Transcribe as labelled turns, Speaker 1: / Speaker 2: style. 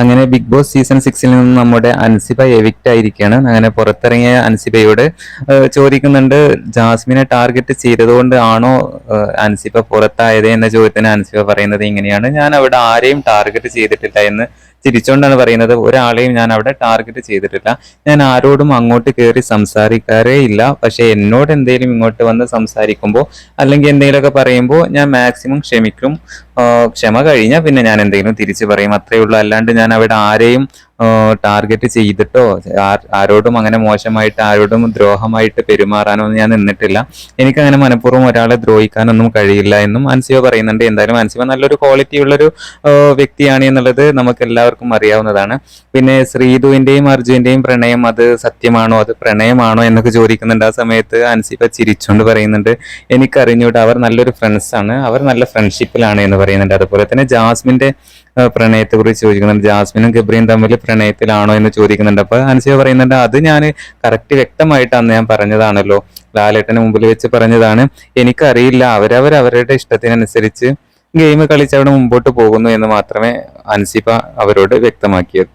Speaker 1: അങ്ങനെ big boss season സിക്സിൽ നിന്ന് നമ്മുടെ അൻസിബ എവിക്റ്റ് ആയിരിക്കുകയാണ്. അങ്ങനെ പുറത്തിറങ്ങിയ അൻസിബയോട് ചോദിക്കുന്നുണ്ട് ജാസ്മിനെ ടാർഗറ്റ് ചെയ്തതുകൊണ്ട് ആണോ അൻസിബ പുറത്തായത് എന്ന ചോദ്യത്തിന് അൻസിബ പറയുന്നത് ഇങ്ങനെയാണ്. ഞാൻ അവിടെ ആരെയും ടാർഗറ്റ് ചെയ്തിട്ടില്ല എന്ന് തിരിച്ചുകൊണ്ടാണ് പറയുന്നത്. ഒരാളെയും ഞാൻ അവിടെ ടാർഗറ്റ് ചെയ്തിട്ടില്ല. ഞാൻ ആരോടും അങ്ങോട്ട് കയറി സംസാരിക്കാറേ ഇല്ല. പക്ഷെ എന്നോട് എന്തെങ്കിലും ഇങ്ങോട്ട് വന്ന് സംസാരിക്കുമ്പോൾ അല്ലെങ്കിൽ എന്തെങ്കിലുമൊക്കെ പറയുമ്പോൾ ഞാൻ മാക്സിമം ക്ഷമിക്കും. ക്ഷമ കഴിഞ്ഞാൽ പിന്നെ ഞാൻ എന്തെങ്കിലും തിരിച്ചു പറയും. അത്രേ ഉള്ളൂ. അല്ലാണ്ട് ഞാൻ അവിടെ ആരെയും ടാർഗറ്റ് ചെയ്തിട്ടോ ആരോടും അങ്ങനെ മോശമായിട്ട് ആരോടും ദ്രോഹമായിട്ട് പെരുമാറാനോ ഞാൻ നിന്നിട്ടില്ല. എനിക്ക് അങ്ങനെ മനഃപൂർവം ഒരാളെ ദ്രോഹിക്കാനൊന്നും കഴിയില്ല എന്നും അൻസിബ പറയുന്നുണ്ട്. എന്തായാലും അൻസിബ നല്ലൊരു ക്വാളിറ്റി ഉള്ളൊരു വ്യക്തിയാണ് എന്നുള്ളത് നമുക്ക് എല്ലാവർക്കും അറിയാവുന്നതാണ്. പിന്നെ ശ്രീധുവിന്റെയും അർജുവിന്റെയും പ്രണയം അത് സത്യമാണോ അത് പ്രണയമാണോ എന്നൊക്കെ ചോദിക്കുന്നുണ്ട്. ആ സമയത്ത് അൻസിബ ചിരിച്ചുകൊണ്ട് പറയുന്നുണ്ട്. എനിക്കറിഞ്ഞൂടെ അവർ നല്ലൊരു ഫ്രണ്ട്സ് ആണ്. അവർ നല്ല ഫ്രണ്ട്ഷിപ്പിലാണ് എന്ന് പറയുന്നുണ്ട്. അതുപോലെ തന്നെ ജാസ്മിന്റെ പ്രണയത്തെ കുറിച്ച് ചോദിക്കുന്നുണ്ട്. ജാസ്മിനും ഗബ്രിയും തമ്മിൽ പ്രണയത്തിലാണോ എന്ന് ചോദിക്കുന്നുണ്ട്. അപ്പൊ അൻസിബ പറയുന്നുണ്ട് അത് ഞാൻ കറക്റ്റ് വ്യക്തമായിട്ട് അന്ന് ഞാൻ പറഞ്ഞതാണല്ലോ. ലാലേട്ടന് മുമ്പിൽ വെച്ച് പറഞ്ഞതാണ്. എനിക്കറിയില്ല അവരവർ അവരുടെ ഇഷ്ടത്തിനനുസരിച്ച് ഗെയിം കളിച്ച് അവിടെ മുമ്പോട്ട് പോകുന്നു എന്ന് മാത്രമേ അൻസിഫ അവരോട് വ്യക്തമാക്കിയത്.